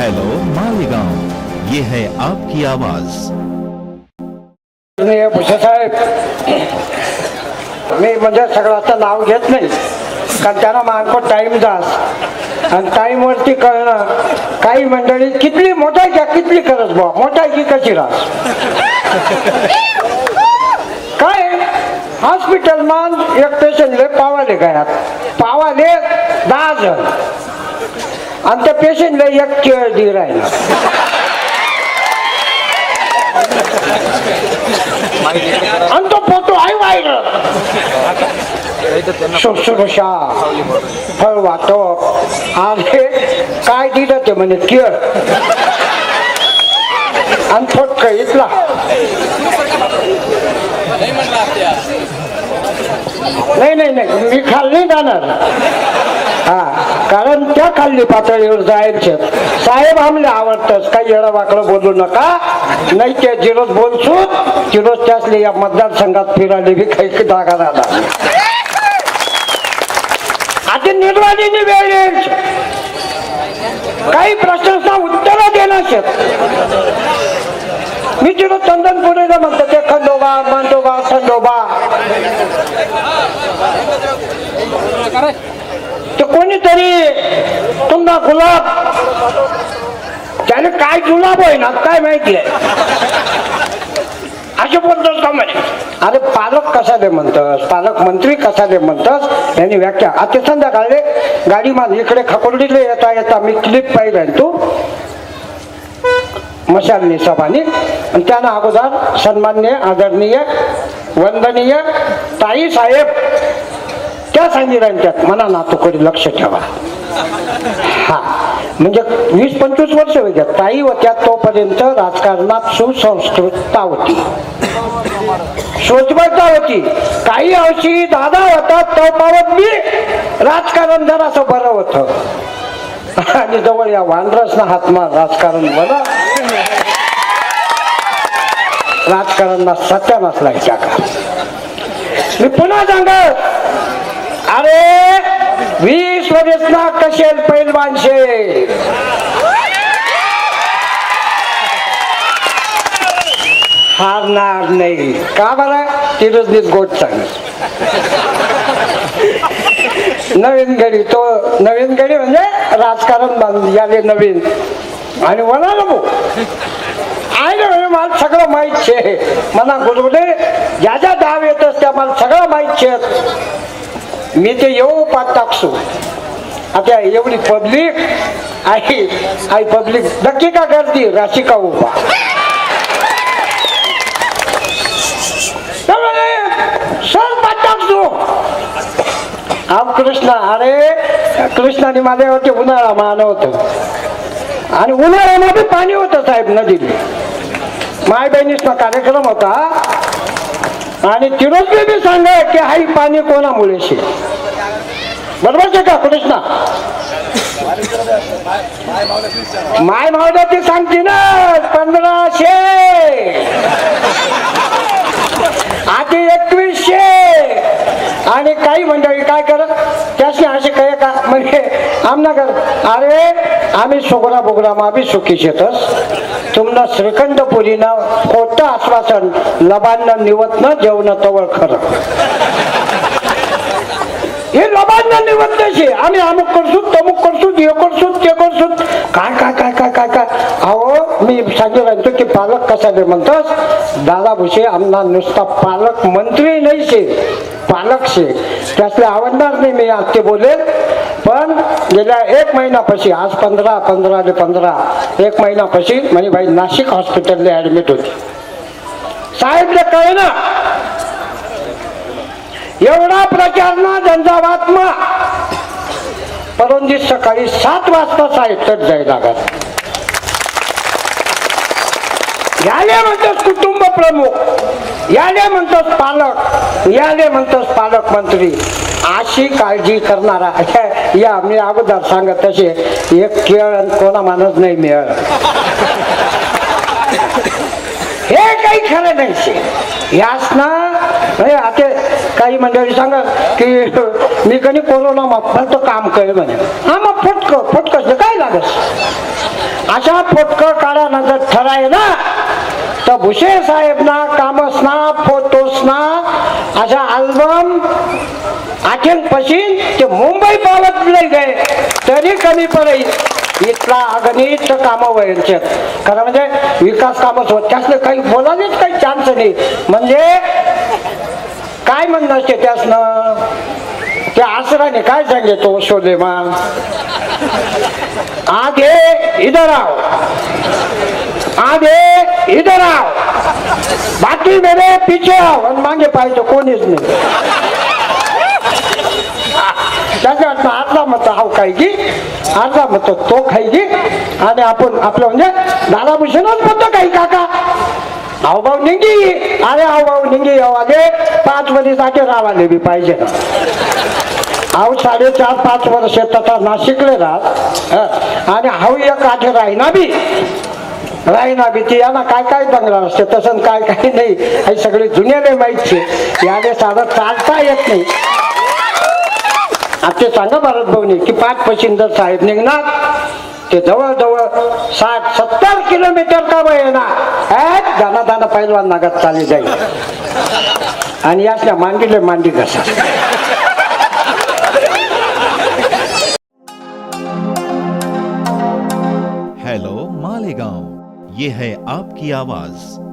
Hello Malegaon. ये है आपकी आवाज। साहेब मी म्हणजे सगळ्याचं नाव घेत नाही। कारण त्यांना मानको टाईम जास आणि टाईमवरती कळणं काही मंडळी कितली मोठायच्या कितली करत बुवा की कशी रास? काय? हॉस्पिटल मान एक पेशंटले पावाले गयात पावाले दहा जण. आणि त्या पेशंटला एक केळ दी राहिला. आणि तो फोटो आहे व्हायरल शुश्रूषा फळ वाटप. आणि काय दिलं ते म्हणे केळ. आणि फटक इथला. नाही नाही नाही मी खाल नाही जाणार. हा कारण त्या खाल्ली पातळीवर जायचे. साहेब आमले आवडतच. काही येडा वाकडं बोलू नका. नाही ते जिरोज बोलसू जिरोज त्यासले या मतदारसंघात फिराले बी काही जागा झाला आता निर्वाणीची वेळ येईल. काही प्रश्नांना उत्तर देणार मी जिरो चंदन म्हणतो ते खंडोबा मांडोबा खंडोबा. ते कोणीतरी तुमचा गुलाब त्याने काय गुलाब होय ना काय माहिती आहे? असे बोलतो का म्हणे अरे पालक कशाले म्हणतस? पालक मंत्री दे म्हणतस? यांनी व्याख्या आता संध्याकाळी गाडी माझ इकडे खकोर्डीला येता येता मी क्लिप पाहिलं तू? मशाल निसाबानी आणि त्यानं अगोदर सन्मान्य आदरणीय वंदनीय ताई साहेब त्या सांगितलं त्यात मना नातूकडे लक्ष ठेवा. हा म्हणजे वीस पंचवीस वर्ष होते ताई होत्या तोपर्यंत राजकारणात सुसंस्कृतता होती. सोचबळता होती. काही अंशी दादा होता तोपावत मी राजकारण जरासं बरं होतं. आणि जवळ या वानरसना हातमा राजकारण बरं. राजकारणात सत्या नसला का मी पुन्हा सांगत अरे वीस वर्ष ना कशेल पैलवानशे? हारणार नाही. का बरं? तिरजनीत गोट सांग नवीन गडी तो नवीन गडी म्हणजे राजकारण बांध- याले नवीन. आणि म्हणाला भाऊ. आहे मला सगळं माहीत छे मला गुरुले ज्या ज्या दाव येतस त्या मला सगळं माहीत छे मी ते येऊ पाच टाकसो. आता एवढी पब्लिक आई आई पब्लिक नक्की का गर्दी? राशी का उभा? सर पाच टाकसू. आम कृष्ण अरे कृष्णाने होते उन्हाळा मान होतं. आणि उन्हाळ्यामध्ये पाणी होतं साहेब नदीला. माय बहिणीचा कार्यक्रम होता. आणि तिरोजबी बी सांगा की हाई पाणी कोणामुळे शे? बरोबर आहे का कृष्णा? माय मावदा ती सांगते ना पंधराशे. आधी एकवीसशे. आणि काही मंडळी काय करत? त्याशी असे काय का? म्हणजे आमना कर अरे आम्ही सोगरा बोगरा माबी सुखी शेतस. तुमनं श्रीखंड पुरीनं खोटं आश्वासन लबांना निवत न जेवण तवळ खरं. हे लबांना निवत नशी आम्ही अमुक करसूत तमुक करसूत हे करसूत ते करसूत. काय काय काय काय काय काय? अहो मी सांगितलं की पालक कसा दे म्हणतोस? दादा भुसे आमना नुसता पालक मंत्री नाही शे पालक शे. त्यासले आवडणार नाही मी आज ते बोलेल. पण गेल्या एक महिनापाशी आज पंधरा पंधरा ते पंधरा एक महिनापाशी म्हणजे भाई नाशिक हॉस्पिटलला ऍडमिट होती. साहेबला कळे ना एवढा प्रचार ना झंझावात्मा परंजी सकाळी सात वाजता साहित्यात जाय लागत याले म्हणतात कुटुंब प्रमुख याले म्हणतात पालक याले म्हणतात पालक मंत्री अशी काळजी करणारा या मी अगोदर सांगत तसे एक खेळ आणि कोणा मानत नाही मिळत. हे काही खरं नाही शे. यास ना आता काही मंडळी सांगत की मी कधी कोरोना मग तो काम करे म्हणे. हा मग फुटक फटकस काय लागस अशा फुटक काढानंतर ठराय ना तर भुसे साहेब ना कामसना फोटोसना अशा अल्बम आठेन पशीन ते मुंबई पावत नाही गए तरी कमी पडेल. इथला अगणित कामं व्हायचे. खरं म्हणजे विकास कामच होत काही बोलायलाच काही चान्स नाही. म्हणजे काय म्हणणं असते त्यासनं? त्या आसराने काय सांगितलं शोधे मा आगे इधर आओ आगे इधर आओ बाकी मेरे पीछे आओ. आणि मागे पाहिजे कोणीच नाही त्याच्या अर्धा मत हाव खायची अर्धा मत तो खायची आणि आपण आपलं म्हणजे दादाभूषणच म्हणतो काही काका. हावभाव निंगी अरे हावभाव निंगी आले पाच वर्षाचे रावाले बी पाहिजे. हाव साडेचार पाच वर्ष तथा नाशिकले राहत. आणि हाव एक आठे राहिना बी. राहिना बी ती यांना काय काय बंगला असते तसं काय काय नाही. हे सगळे जुन्याने माहितचे याने साधं चालता येत नाही. आता ते सांगा भारत भाऊनी की पाच पशिंदर साहेब निघणार ते जवळजवळ साठ सत्तर किलोमीटर का येणार? दाना दाना पैलवान नागात चालली जाईल. आणि यातल्या मांडीले मांडी कसा हॅलो मालेगांव. ये है आपकी आवाज.